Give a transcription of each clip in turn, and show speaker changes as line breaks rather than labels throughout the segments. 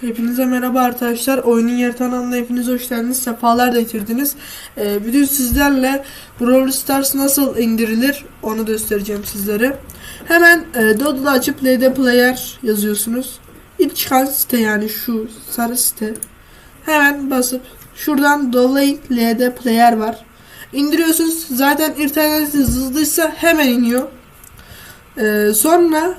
Hepinize merhaba arkadaşlar. Oyunun yer kanalına hepiniz hoş geldiniz. Sefalar getirdiniz. Ee, bugün sizlerle Brawl Stars nasıl indirilir onu göstereceğim sizlere. Hemen e, Dodo'da açıp LD Player yazıyorsunuz. İlk çıkan site yani şu sarı site. Hemen basıp şuradan dolayı LD Player var. İndiriyorsunuz. Zaten internetiniz hızlıysa hemen iniyor. Ee, sonra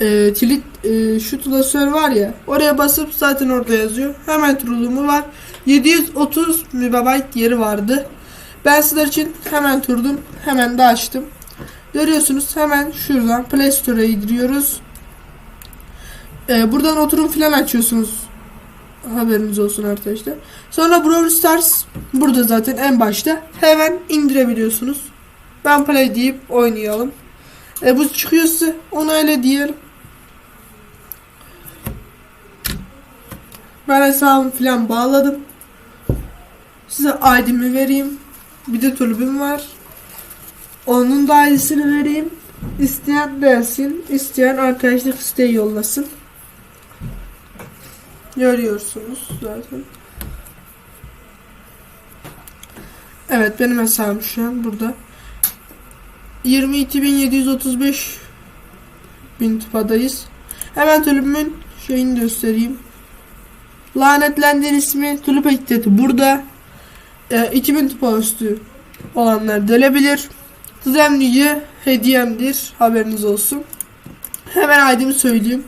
e, tilit e, şu klasör var ya oraya basıp zaten orada yazıyor. Hemen turulumu var. 730 MB yeri vardı. Ben sizler için hemen turdum. Hemen de açtım. Görüyorsunuz hemen şuradan Play Store'a giriyoruz. E, buradan oturum filan açıyorsunuz. Haberiniz olsun arkadaşlar. Sonra Brawl Stars burada zaten en başta. Hemen indirebiliyorsunuz. Ben play deyip oynayalım. E bu çıkıyorsa onu öyle diyelim. Ben hesabımı falan bağladım. Size ID'mi vereyim. Bir de tulubum var. Onun da ID'sini vereyim. İsteyen dersin. isteyen arkadaşlık isteği yollasın. Görüyorsunuz zaten. Evet benim hesabım şu an burada. 22.735 bin tıpadayız. Hemen tulumun şeyini göstereyim. Lanetlendiğin ismi Tulup Ekteti burada. E, 2000 tıpa üstü olanlar delebilir. Düzenlice hediyemdir. Haberiniz olsun. Hemen ID'mi söyleyeyim.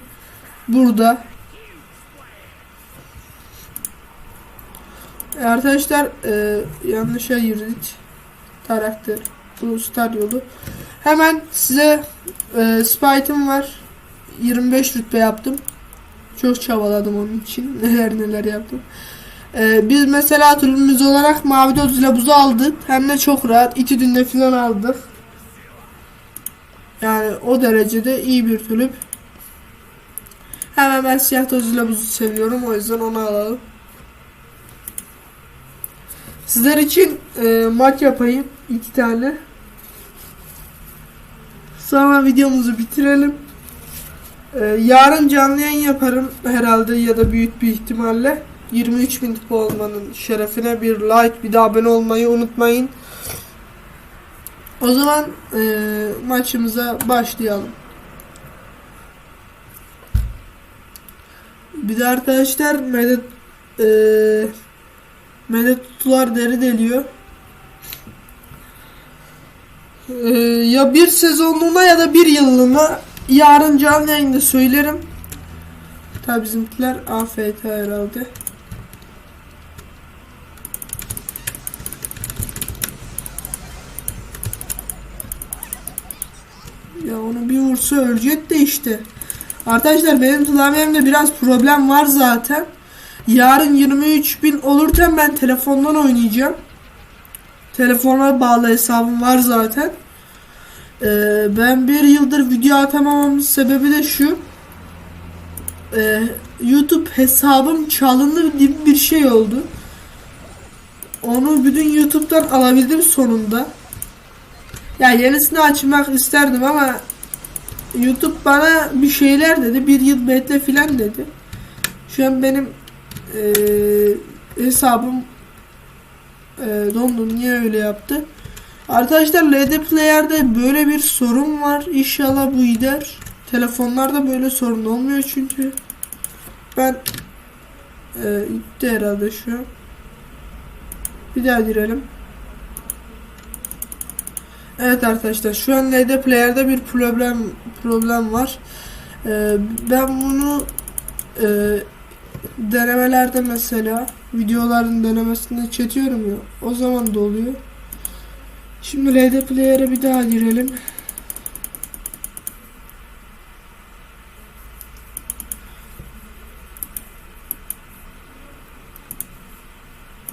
Burada. E, arkadaşlar e, yanlışa girdik. Karakter. Bu star yolu. Hemen size e, Spite'ım var. 25 rütbe yaptım. Çok çabaladım onun için. Neler neler yaptım. Ee, biz mesela türümüz olarak mavi doz ile buzu aldık. Hem de çok rahat. İki günde falan aldık. Yani o derecede iyi bir tulip. Hemen ben siyah toz ile buzu seviyorum. O yüzden onu alalım. Sizler için e, maç yapayım. iki tane. Sonra videomuzu bitirelim. Ee, yarın canlı yayın yaparım herhalde ya da büyük bir ihtimalle. 23 bin tıpa olmanın şerefine bir like bir de abone olmayı unutmayın. O zaman e, maçımıza başlayalım. Bir de arkadaşlar medet e, medet tutular deri deliyor. E, ya bir sezonluğuna ya da bir yıllığına yarın canlı yayında söylerim. Tabi bizimkiler AFK herhalde. Ya onu bir vursa ölecek de işte. Arkadaşlar benim klavyemde biraz problem var zaten. Yarın 23 bin olurken ben telefondan oynayacağım. Telefona bağlı hesabım var zaten. Ee, ben bir yıldır video atamamamın sebebi de şu. Ee, YouTube hesabım çalındı gibi bir şey oldu. Onu bütün YouTube'dan alabildim sonunda. Ya yenisini açmak isterdim ama YouTube bana bir şeyler dedi. Bir yıl bekle filan dedi. Şu an benim ee, hesabım ee, dondu. Niye öyle yaptı? Arkadaşlar LD Player'de böyle bir sorun var. İnşallah bu gider. Telefonlarda böyle sorun olmuyor çünkü. Ben e, gitti herhalde şu. Bir daha girelim. Evet arkadaşlar şu an LD Player'de bir problem problem var. E, ben bunu e, denemelerde mesela videoların denemesinde çetiyorum ya o zaman da oluyor. Şimdi LD Player'a bir daha girelim.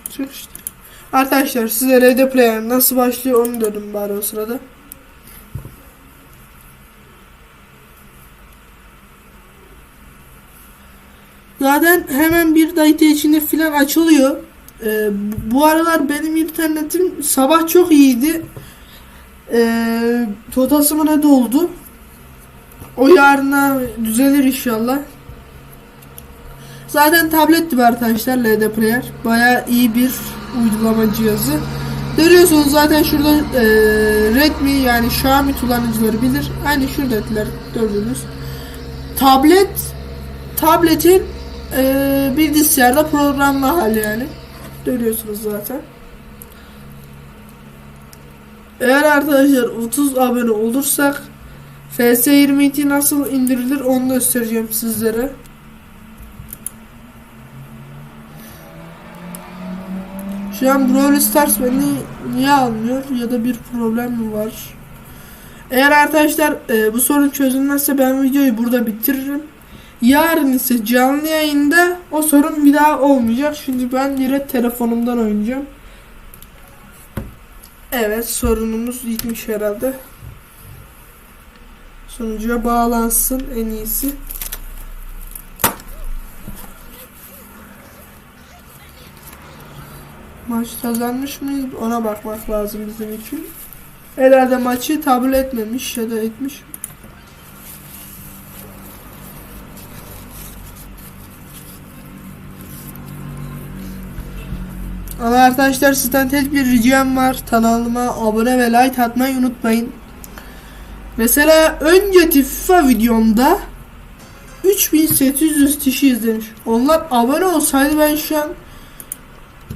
İşte. Arkadaşlar size LD Player nasıl başlıyor onu dedim bari o sırada. Zaten hemen bir dakika içinde filan açılıyor. Ee, bu aralar benim internetim sabah çok iyiydi. Ee, totasıma ne doldu? O yarına düzelir inşallah. Zaten tablet gibi arkadaşlar LD Player. Baya iyi bir uygulama cihazı. Görüyorsunuz zaten şurada e, Redmi yani Xiaomi kullanıcıları bilir. Aynı şuradakiler gördüğünüz. Tablet tabletin e, bilgisayarda programlı hali yani. Görüyorsunuz zaten. Eğer arkadaşlar 30 abone olursak FS22 nasıl indirilir onu göstereceğim sizlere. Şu an Brawl Stars beni niye almıyor ya da bir problem mi var? Eğer arkadaşlar e, bu sorun çözülmezse ben videoyu burada bitiririm. Yarın ise canlı yayında o sorun bir daha olmayacak. Çünkü ben direkt telefonumdan oynayacağım. Evet sorunumuz gitmiş herhalde. Sunucuya bağlansın en iyisi. Maç kazanmış mıyız? Ona bakmak lazım bizim için. Herhalde maçı tabul etmemiş ya da etmiş. Ama arkadaşlar sizden tek bir ricam var. Kanalıma abone ve like atmayı unutmayın. Mesela önceki FIFA videomda 3800 kişi izlemiş. Onlar abone olsaydı ben şu an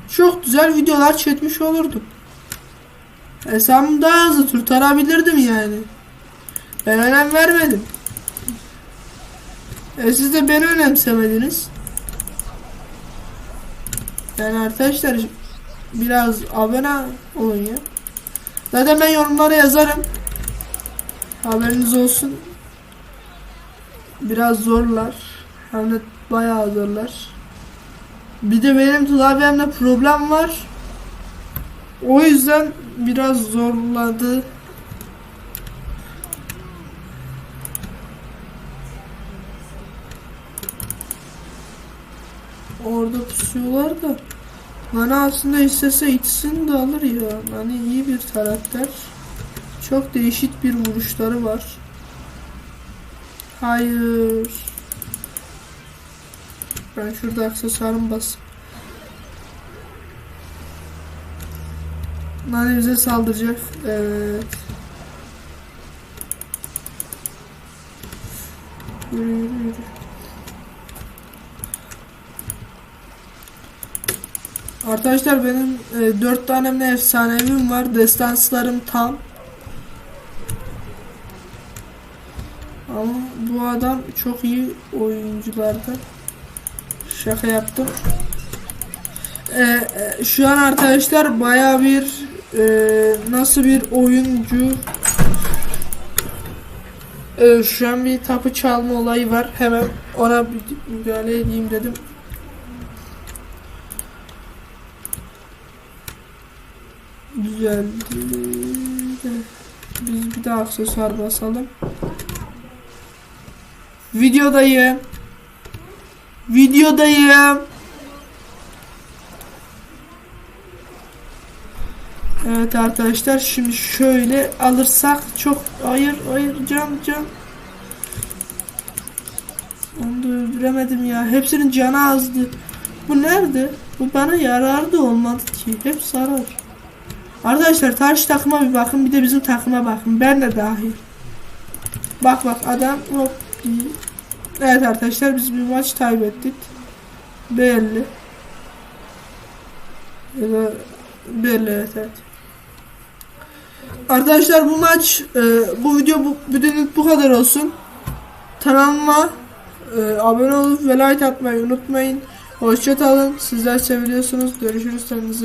çok güzel videolar çekmiş olurdum. Hesabımı daha hızlı kurtarabilirdim yani. Ben önem vermedim. E siz de beni önemsemediniz. Yani arkadaşlar biraz abone olun ya. Zaten ben yorumlara yazarım. Haberiniz olsun. Biraz zorlar. Hem de bayağı zorlar. Bir de benim klavyemde problem var. O yüzden biraz zorladı. Orada pusuyorlar da. Hani aslında istese ikisini de alır ya. Hani iyi bir karakter. Çok değişik bir vuruşları var. Hayır. Ben şurada aksesuarımı bas. Nani bize saldıracak. Evet. Yürü yürü yürü. Arkadaşlar benim e, 4 tane mi efsanevim var. Destanslarım tam. Ama bu adam çok iyi oyunculardan. Şaka yaptım. Ee, e, şu an arkadaşlar baya bir e, nasıl bir oyuncu Ee, şu an bir tapı çalma olayı var. Hemen ona müdahale edeyim dedim. Güzeldi. Biz bir daha aksesuar basalım. Videodayım. Videodayım. Evet arkadaşlar şimdi şöyle alırsak çok hayır hayır can can. Onu da öldüremedim ya. Hepsinin canı azdı. Bu nerede? Bu bana yararı da olmadı ki. Hep zarar. Arkadaşlar karşı takıma bir bakın bir de bizim takıma bakın. Ben de dahil. Bak bak adam hop. Evet arkadaşlar biz bir maç kaybettik. Belli. Belli evet evet. Arkadaşlar bu maç e, bu video bu bugünlük bu kadar olsun. Kanalıma e, abone olup ve like atmayı unutmayın. Hoşçakalın. Sizler seviyorsunuz. Görüşürüz. Kendinize